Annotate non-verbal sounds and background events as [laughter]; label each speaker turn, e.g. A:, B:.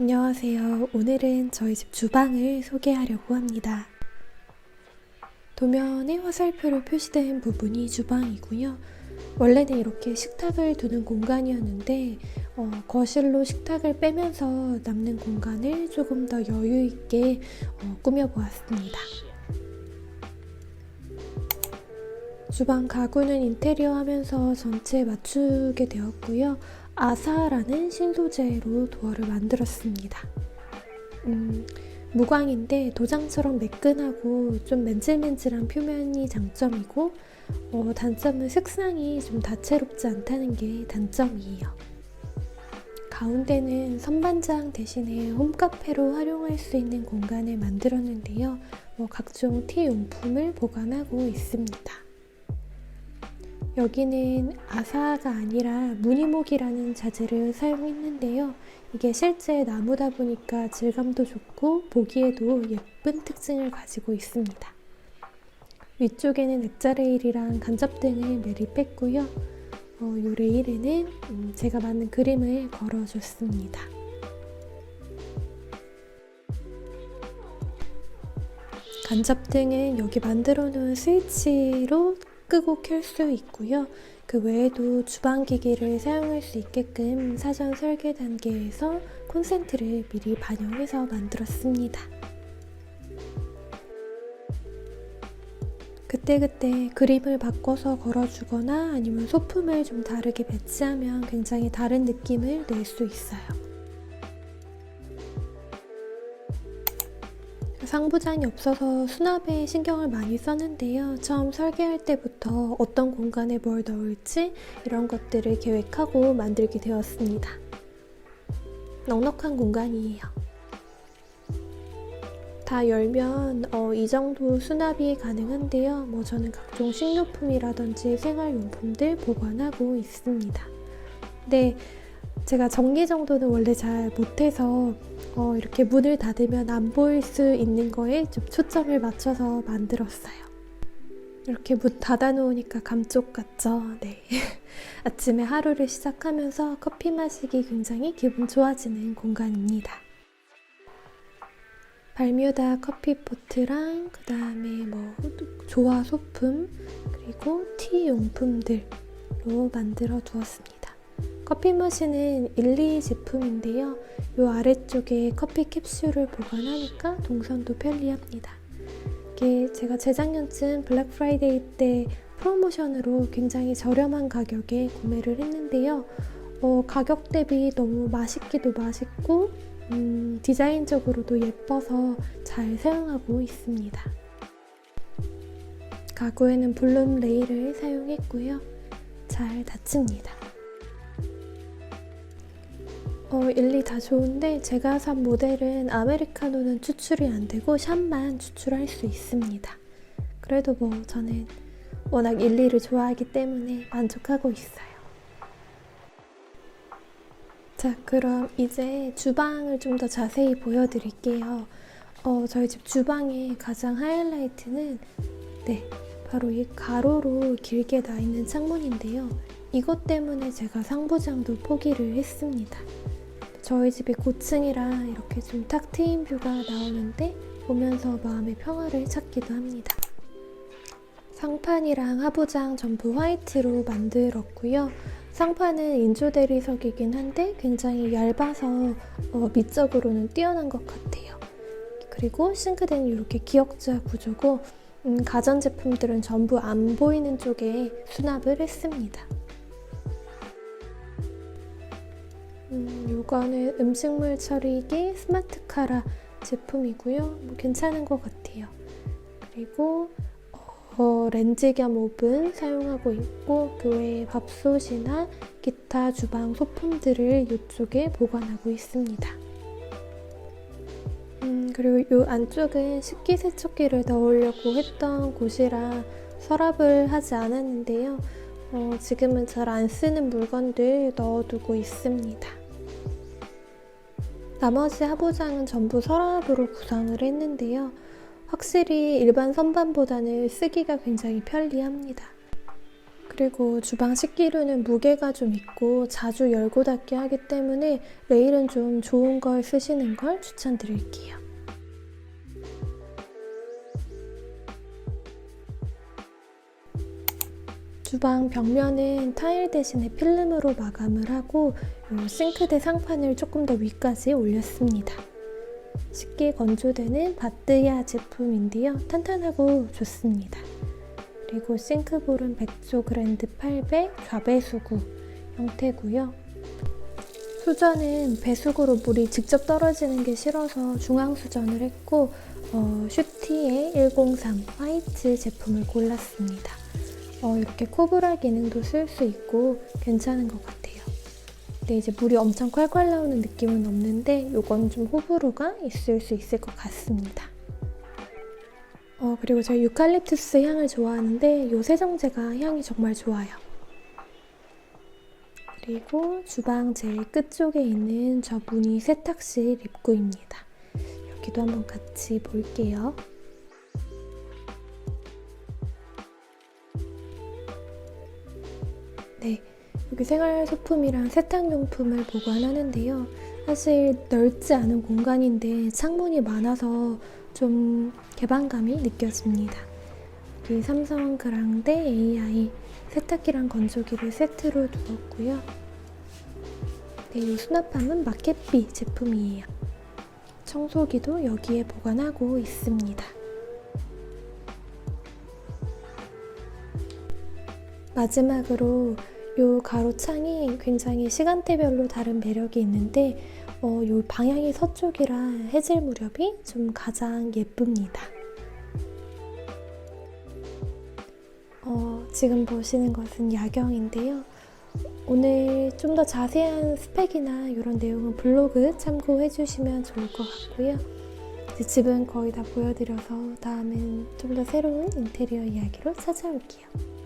A: 안녕하세요. 오늘은 저희 집 주방을 소개하려고 합니다. 도면에 화살표로 표시된 부분이 주방이고요. 원래는 이렇게 식탁을 두는 공간이었는데 어, 거실로 식탁을 빼면서 남는 공간을 조금 더 여유 있게 어, 꾸며보았습니다. 주방 가구는 인테리어 하면서 전체 맞추게 되었고요. 아사라는 신소재로 도어를 만들었습니다. 음, 무광인데 도장처럼 매끈하고 좀 맨질맨질한 표면이 장점이고 어, 단점은 색상이 좀 다채롭지 않다는 게 단점이에요. 가운데는 선반장 대신에 홈카페로 활용할 수 있는 공간을 만들었는데요. 뭐 각종 티 용품을 보관하고 있습니다. 여기는 아사가 아니라 무늬목이라는 자재를 사용했는데요. 이게 실제 나무다 보니까 질감도 좋고 보기에도 예쁜 특징을 가지고 있습니다. 위쪽에는 액자 레일이랑 간접 등을 매립했고요. 어, 이 레일에는 음, 제가 만든 그림을 걸어줬습니다. 간접 등은 여기 만들어 놓은 스위치로 끄고 켤 수 있고요. 그 외에도 주방 기기를 사용할 수 있게끔 사전 설계 단계에서 콘센트를 미리 반영해서 만들었습니다. 그때그때 그림을 바꿔서 걸어주거나 아니면 소품을 좀 다르게 배치하면 굉장히 다른 느낌을 낼 수 있어요. 상부장이 없어서 수납에 신경을 많이 썼는데요. 처음 설계할 때부터 어떤 공간에 뭘 넣을지 이런 것들을 계획하고 만들게 되었습니다. 넉넉한 공간이에요. 다 열면 어, 이 정도 수납이 가능한데요. 뭐 저는 각종 식료품이라든지 생활용품들 보관하고 있습니다. 네, 제가 정리 정도는 원래 잘 못해서 어, 이렇게 문을 닫으면 안 보일 수 있는 거에 좀 초점을 맞춰서 만들었어요. 이렇게 문 닫아놓으니까 감쪽 같죠? 네. [laughs] 아침에 하루를 시작하면서 커피 마시기 굉장히 기분 좋아지는 공간입니다. 발뮤다 커피포트랑 그 다음에 뭐 조화 소품 그리고 티 용품들로 만들어 두었습니다. 커피 머신은 일리 제품인데요. 이 아래쪽에 커피 캡슐을 보관하니까 동선도 편리합니다. 이게 제가 재작년쯤 블랙 프라이데이 때 프로모션으로 굉장히 저렴한 가격에 구매를 했는데요. 어, 가격 대비 너무 맛있기도 맛있고 음, 디자인적으로도 예뻐서 잘 사용하고 있습니다. 가구에는 블룸 레일을 사용했고요. 잘 닫힙니다. 어, 일리 다 좋은데 제가 산 모델은 아메리카노는 추출이 안 되고 샷만 추출할 수 있습니다. 그래도 뭐 저는 워낙 일리를 좋아하기 때문에 만족하고 있어요. 자, 그럼 이제 주방을 좀 더 자세히 보여드릴게요. 어, 저희 집 주방의 가장 하이라이트는 네, 바로 이 가로로 길게 나 있는 창문인데요. 이것 때문에 제가 상부장도 포기를 했습니다. 저희 집이 고층이라 이렇게 좀 탁 트인 뷰가 나오는데 보면서 마음의 평화를 찾기도 합니다. 상판이랑 하부장 전부 화이트로 만들었고요. 상판은 인조 대리석이긴 한데 굉장히 얇아서 어, 미적으로는 뛰어난 것 같아요. 그리고 싱크대는 이렇게 기역자 구조고 음, 가전제품들은 전부 안 보이는 쪽에 수납을 했습니다. 음, 이거는 음식물 처리기 스마트 카라 제품이고요. 뭐 괜찮은 것 같아요. 그리고 어, 렌즈 겸 오븐 사용하고 있고 그 외에 밥솥이나 기타 주방 소품들을 이쪽에 보관하고 있습니다. 음, 그리고 이 안쪽은 식기세척기를 넣으려고 했던 곳이라 서랍을 하지 않았는데요. 어, 지금은 잘 안 쓰는 물건들 넣어두고 있습니다. 나머지 하부장은 전부 서랍으로 구성을 했는데요. 확실히 일반 선반보다는 쓰기가 굉장히 편리합니다. 그리고 주방 식기류는 무게가 좀 있고 자주 열고 닫기 하기 때문에 레일은 좀 좋은 걸 쓰시는 걸 추천드릴게요. 주방 벽면은 타일 대신에 필름으로 마감을 하고 요 싱크대 상판을 조금 더 위까지 올렸습니다. 쉽게 건조되는 바뜨야 제품인데요. 탄탄하고 좋습니다. 그리고 싱크볼은 백조 그랜드 800 좌배수구 형태고요. 수전은 배수구로 물이 직접 떨어지는 게 싫어서 중앙 수전을 했고 어, 슈티의 103 화이트 제품을 골랐습니다. 어, 이렇게 코브라 기능도 쓸 수 있고 괜찮은 것 같아요. 근데 이제 물이 엄청 콸콸 나오는 느낌은 없는데 이건 좀 호불호가 있을 수 있을 것 같습니다. 어, 그리고 제가 유칼립투스 향을 좋아하는데 이 세정제가 향이 정말 좋아요. 그리고 주방 제일 끝쪽에 있는 저 무늬 세탁실 입구입니다. 여기도 한번 같이 볼게요. 네, 여기 생활소품이랑 세탁용품을 보관하는데요. 사실 넓지 않은 공간인데 창문이 많아서 좀 개방감이 느껴집니다. 여기 삼성 그랑데 AI 세탁기랑 건조기를 세트로 두었고요. 네, 이 수납함은 마켓비 제품이에요. 청소기도 여기에 보관하고 있습니다. 마지막으로 이 가로창이 굉장히 시간대별로 다른 매력이 있는데 어, 이 방향이 서쪽이라 해질 무렵이 좀 가장 예쁩니다. 어, 지금 보시는 것은 야경인데요. 오늘 좀 더 자세한 스펙이나 이런 내용은 블로그 참고해 주시면 좋을 것 같고요. 집은 거의 다 보여드려서 다음엔 좀 더 새로운 인테리어 이야기로 찾아올게요.